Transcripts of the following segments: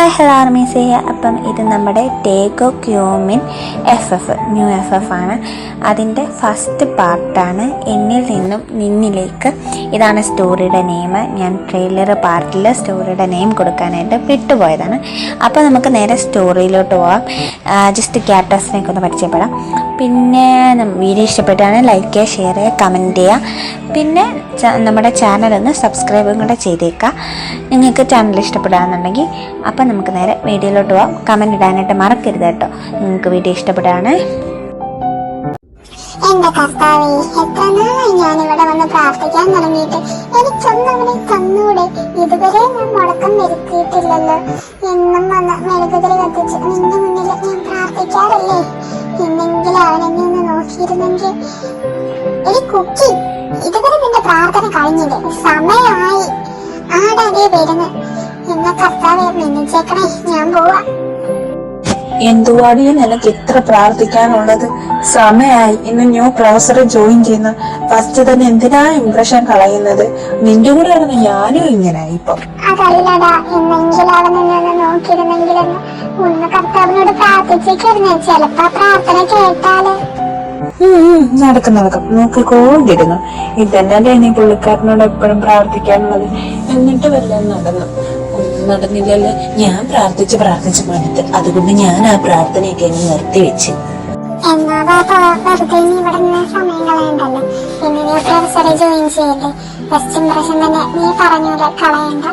Hi hello ആർമീസേ അപ്പം ഇത് നമ്മുടെ ടേഗോ cumin F F new F F ആണ്. അതിന്റെ ഫസ്റ്റ് പാർട്ടാണ് എന്നിൽ നിന്നും നിന്നിലേക്ക്. ഇതാണ് സ്റ്റോറിയുടെ നെയിം ഞാൻ ട്രെയിലർ പാർട്ടിൽ സ്റ്റോറിയുടെ നെയിം കൊടുക്കാനായിട്ട് വിട്ടുപോയതാണ്. അപ്പോൾ നമുക്ക് നേരെ സ്റ്റോറിയിലോട്ട് പോവാം. ജസ്റ്റ് ക്യാരക്ടേഴ്സിനെയൊക്കെ ഒന്ന് പരിചയപ്പെടാം. പിന്നെ വീഡിയോ ഇഷ്ടപ്പെട്ടാണ് ലൈക്ക് ചെയ്യുക ഷെയർ ചെയ്യുക കമന്റ് ചെയ്യുക. പിന്നെ നമ്മുടെ ചാനൽ ഒന്ന് സബ്സ്ക്രൈബും കൂടെ ചെയ്തേക്കുക നിങ്ങൾക്ക് ചാനൽ ഇഷ്ടപ്പെടുകയാണെന്നുണ്ടെങ്കിൽ അപ്പം നമുക്ക് നേരെ വീഡിയോയിലോട്ട് പോവാം. കമന്റ് ഇടാനായിട്ട് മറക്കരുത് കേട്ടോ. നിങ്ങൾക്ക് വീഡിയോ ഇഷ്ടപ്പെടുകയാണ് എന്റെ കർത്താവേ എത്ര ഞാൻ ഇവിടെ വന്ന് പ്രാർത്ഥിക്കാൻ തുടങ്ങിയിട്ട്? എനിക്കൊന്നും അവിടെ തന്നൂടെ. ഇതുവരെ ഞാൻ മുടക്കം വരുത്തിയിട്ടില്ലല്ലോ എന്നും വന്ന് മെഴുകുതിരി കത്തിച്ച് നിന്റെ മുന്നിൽ ഞാൻ പ്രാർത്ഥിക്കാറില്ലേ? എന്നെങ്കിലും അവനെന്നെ ഒന്ന് നോക്കിയിരുന്നെങ്കിൽ എടി കുക്കി ഇതുവരെ നിന്റെ പ്രാർത്ഥന കഴിഞ്ഞില്ലേ സമയമായി ആടതേ വരുന്നു. എന്നെ കർത്താവെ മിന്നിച്ചേക്കണേ ഞാൻ പോവാ. എന്തുവാടി എനിക്ക് ഇത്ര പ്രാർത്ഥിക്കാനുള്ളത്? സമയായി. ഇന്ന് ന്യൂ പ്രൊഫസറെ ജോയിൻ ചെയ്യുന്ന. ഫസ്റ്റ് തന്നെ എന്തിനാ ഇംപ്രഷൻ കളയുന്നത്? നിന്റെ കൂടെ ആണെന്ന് ഞാനും ഇങ്ങനെ ഇപ്പൊ. അതല്ലടാ എന്നെങ്കിലും അവൻ നിന്നെ ഒന്ന് നോക്കിയിരുന്നെങ്കിലെന്ന് ഒന്ന് കർത്താവിനോട് പ്രാർത്ഥിച്ചേക്കായിരുന്നേ ചിലപ്പോ പ്രാർത്ഥന കേട്ടാൽ. നടക്കും നടക്കും. നോക്കിക്കൊണ്ടിരുന്നു. ഇതന്നെ ഇനി പുള്ളിക്കാരനോട് എപ്പോഴും പ്രാർത്ഥിക്കാനുള്ളത്? എന്നിട്ട് വല്ലതും നടന്നു. നടന്നില്ലല്ലോ. ഞാൻ പ്രാർത്ഥിച്ച് പ്രാർത്ഥിച്ച് മടുത്ത് അതുകൊണ്ട് ഞാൻ ആ പ്രാർത്ഥനയൊക്കെ അങ്ങ് നിർത്തിവെച്ച് നീ കളയണ്ട.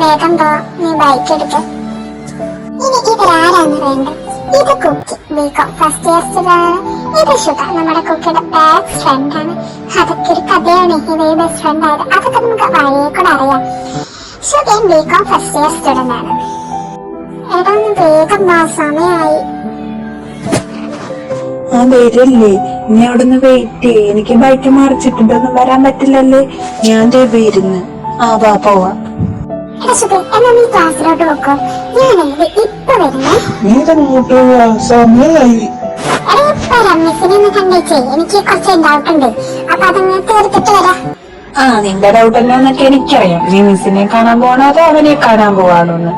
വേഗം പോ നീ കുക്കി. ഫസ്റ്റ് ഇയർ ഇത് ഷുഗർ നമ്മുടെ കുക്കിയുടെ ബെസ്റ്റ് ഫ്രണ്ട് ആണ്. ബെസ്റ്റ് ഫ്രണ്ട് അതൊക്കെ നമുക്ക് വഴിയെ കൂടെ അറിയാം. Sugar BCom first year student ആണ് എടാ വേഗം വാ സമയമായി ആ വരില്ലേ. നീ അവിടുന്ന് വെയിറ്റ് ചെയ്യ്. എനിക്ക് ബൈക്ക് മറിച്ചിട്ടുണ്ടൊന്നും വരാൻ പറ്റില്ലല്ലേ? ഞാൻ ദേ വരുന്നു. ആ വാ പോവാ. എടാ സുഖം എന്നാ നീ ക്ലാസ്സിലോട്ട് വെക്കോ ഞാനെങ്കിൽ ഇപ്പൊ വരുന്നേ? നീ അങ്ങോട്ട് സമയായി. എടാ ഇപ്പൊ രമ്യസിനെ ഒന്ന് കണ്ടേച്ചേ. എനിക്ക് കുറച്ച് ഡൗട്ട് ഉണ്ട്. അപ്പൊ അതങ്ങ് തീർത്തിട്ട് വരാം. ആ നിന്റെ ഡൗട്ട് എന്നൊക്കെ എനിക്കറിയാം. നീ മിസ്സിനെ കാണാൻ പോകണോ അതോ അവനെ കാണാൻ പോവാണോന്ന്?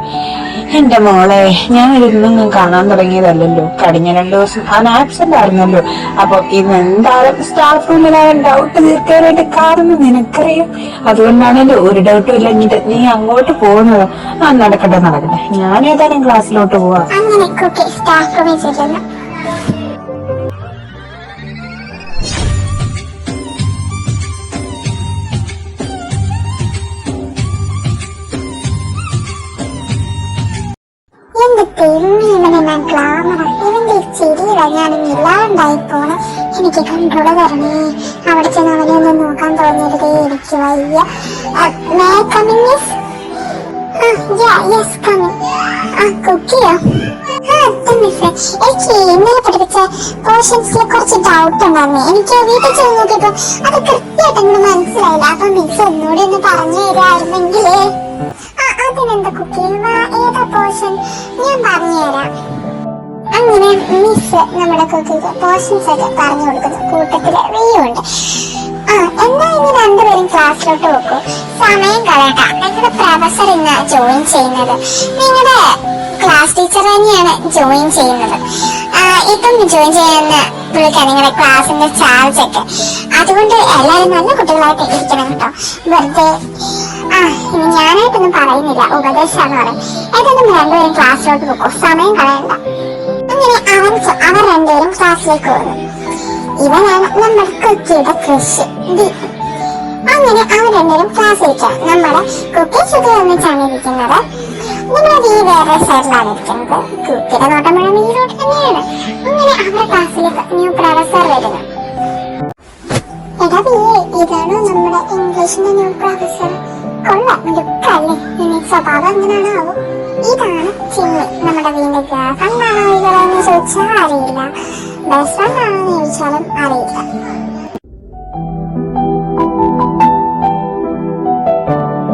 എന്റെ മോളെ ഞാൻ ഇരുന്നൊന്നും കാണാൻ തുടങ്ങിയതല്ലല്ലോ. കഴിഞ്ഞ രണ്ടു ദിവസം അവൻ ആബ്സെന്റ് ആയിരുന്നല്ലോ അപ്പൊ ഇന്ന് എന്തായാലും സ്റ്റാഫ് റൂമിൽ അവൻ ഡൗട്ട് തീർക്കാനായിട്ട് കാരണം നിനക്കറിയാം? അതുകൊണ്ടാണല്ലോ ഒരു ഡൗട്ടും ഇല്ല. നീ അങ്ങോട്ട് പോകുന്നത്. ആ നടക്കട്ടെ നടക്കട്ടെ. ഞാൻ ഏതായാലും ക്ലാസ്സിലോട്ട് പോവാ. ദൈവമേ ഇവനെ ഞാൻ ഗ്ലാമറ ഇവന്റെ ഈ ഞാൻ ഇല്ലാണ്ടായി പോണെ എനിക്ക് കൺട്രോൾ തരണേ അവിടെ ചെന്ന് അവനെ ഒന്ന് നോക്കാൻ തോന്നരുതേ എനിക്ക് വയ്യ may coming miss yes coming ആ കുക്കിയോ എനിക്ക് ഇന്നലെ പഠിപ്പിച്ച പോർഷൻസിൽ കുറച്ച് ഡൗട്ട് ഉണ്ടായിരുന്നു എനിക്ക് വീട്ടിൽ ചെന്ന് നോക്കിയപ്പോ അത് കൃത്യമായിട്ട് അങ്ങോട്ട് മനസ്സിലായില്ല അപ്പൊ മിസ് ഒന്നുകൂടി ഒന്ന് പറഞ്ഞു തരായിരുന്നെങ്കിലേ ആ അതിനെന്താ കുക്കി വാ ഏതാ പോർഷൻ ഞാൻ പറഞ്ഞുതരാം. അങ്ങനെ മിസ് നമ്മുടെ കുക്കിക്ക് പോർഷൻസ് ഒക്കെ പറഞ്ഞു കൊടുക്കുന്നു. കൂട്ടത്തിൽ വെയ്യുണ്ട് ആ എന്നാ ഇനി രണ്ടുപേരും ക്ലാസ്സിലോട്ട് വെക്കൂ സമയം കളയണ്ട. നിങ്ങളുടെ പ്രൊഫസർ ഇന്ന് ജോയിൻ ചെയ്യുന്നത്. നിങ്ങളുടെ ക്ലാസ് ടീച്ചർ തന്നെയാണ് ജോയിൻ ചെയ്യുന്നത്. ഇപ്പം ജോയിൻ ചെയ്യുന്ന പുള്ളിക്കാണ് നിങ്ങളുടെ ക്ലാസ്സിന്റെ ചാർജ് ഒക്കെ അതുകൊണ്ട് എല്ലാവരും നല്ല കുട്ടികളായിട്ട് ഇരിക്കണം കേട്ടോ. വെറുതെ ആ ഇനി ഞാനായിട്ടൊന്നും പറയുന്നില്ല. ഉപദേശമാണ് പറയും. ഏതായാലും രണ്ടുപേരും ക്ലാസ്സിലോട്ട് പോകും. സമയം കളയണ്ട. അങ്ങനെ അവൻ അവർ രണ്ടുപേരും ക്ലാസ്സിലേക്ക് പോകുന്നു ഇവനാണ് നമ്മുടെ കുട്ടിയുടെ കൃഷി. അങ്ങനെ അവർ രണ്ടുപേരും ക്ലാസ്സിലിരിക്കാം നമ്മുടെ കുക്കി ചുറ്റി ഒന്നിച്ചാണ് ഇരിക്കുന്നത് ഈ വേറെ സൈഡിലാണ് ഇരിക്കുന്നത് കുട്ടിയുടെ നോട്ടം മുഴുവൻ വീടോട്ട് തന്നെയാണ് അങ്ങനെ അവരുടെ ക്ലാസ്സിലേക്ക് ന്യൂ പ്രൊഫസർ വരുന്നു എടാ നീ ഇതാണോ നമ്മുടെ ഇംഗ്ലീഷിന്റെ ന്യൂ പ്രൊഫസർ കൊള്ളാം ലുക്കല്ലേ ഇനി സ്വഭാവം എങ്ങനെയാണാവും ഇതാണ് ചിമ്മി നമ്മുടെ വീണ്ടും ഗേൾഫ്രണ്ട് ആണോ ഇവരെന്ന് ചോദിച്ചാൽ അറിയില്ല ബെസ്റ്റ് ഫ്രണ്ട് ആണോ എന്ന് ചോദിച്ചാലും അറിയില്ല